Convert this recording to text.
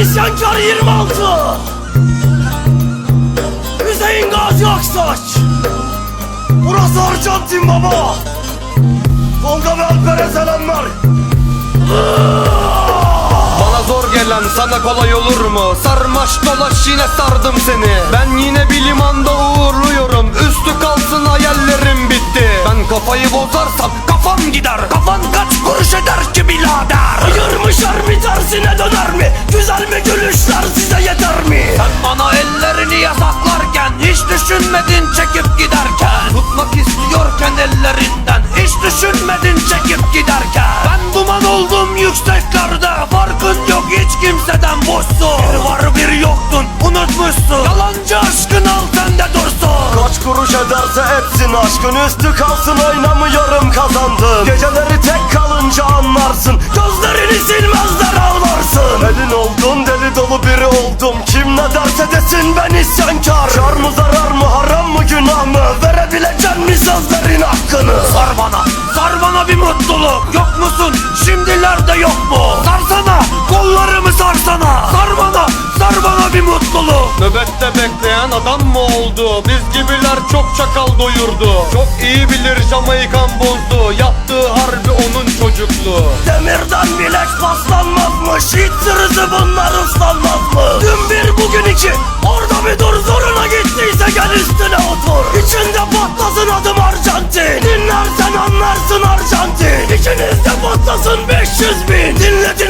isyankar 26 Hüseyin Gazi Aksaç. Burası Arjantin baba. Tolga ve Alper'e selamlar. Bana zor gelen sana kolay olur mu? Sarmaş dolaş yine sardım seni. Ben yine bir limanda uğurluyorum kuruş eder ki birader. Hayır mı şer mi tersine döner mi? Güzel mi gülüşler size yeter mi? Sen bana ellerini yasaklarken Hiç düşünmedin çekip giderken. Tutmak istiyorken ellerinden Hiç düşünmedin çekip giderken. Ben duman oldum yükseklerde Farkın yok hiç kimseden boşsun. Bir var bir yoktun unutmuşsun. Yalancı aşkın al sende dursun. Kaç kuruş ederse etsin aşkın üstü kalsın oynamıyorum kazandım. Geceleri tek kalınca anlarsın. Gözlerini silmezler ağlarsın. Elin oldun deli dolu biri oldum. Kim ne derse desin ben isyankar. Kar mı zarar mı haram mı günah mı? Verebilecek mi sözlerin hakkını Nöbette bekleyen adam mı oldu? Biz gibiler çok çakal doyurdu. Çok iyi bilir Jamaikan bozdu. Yaptığı harbi onun çocukluğu. Demirden bilek paslanmazmış Hiç sırrısı bunlar ıslanmaz mı? Dün bir bugün iki. Orada bir dur zoruna gittiyse gel üstüne otur. İçinde patlasın adım Arjantin. Dinlersen anlarsın Arjantin. İçinizde patlasın 500 bin. Dinledin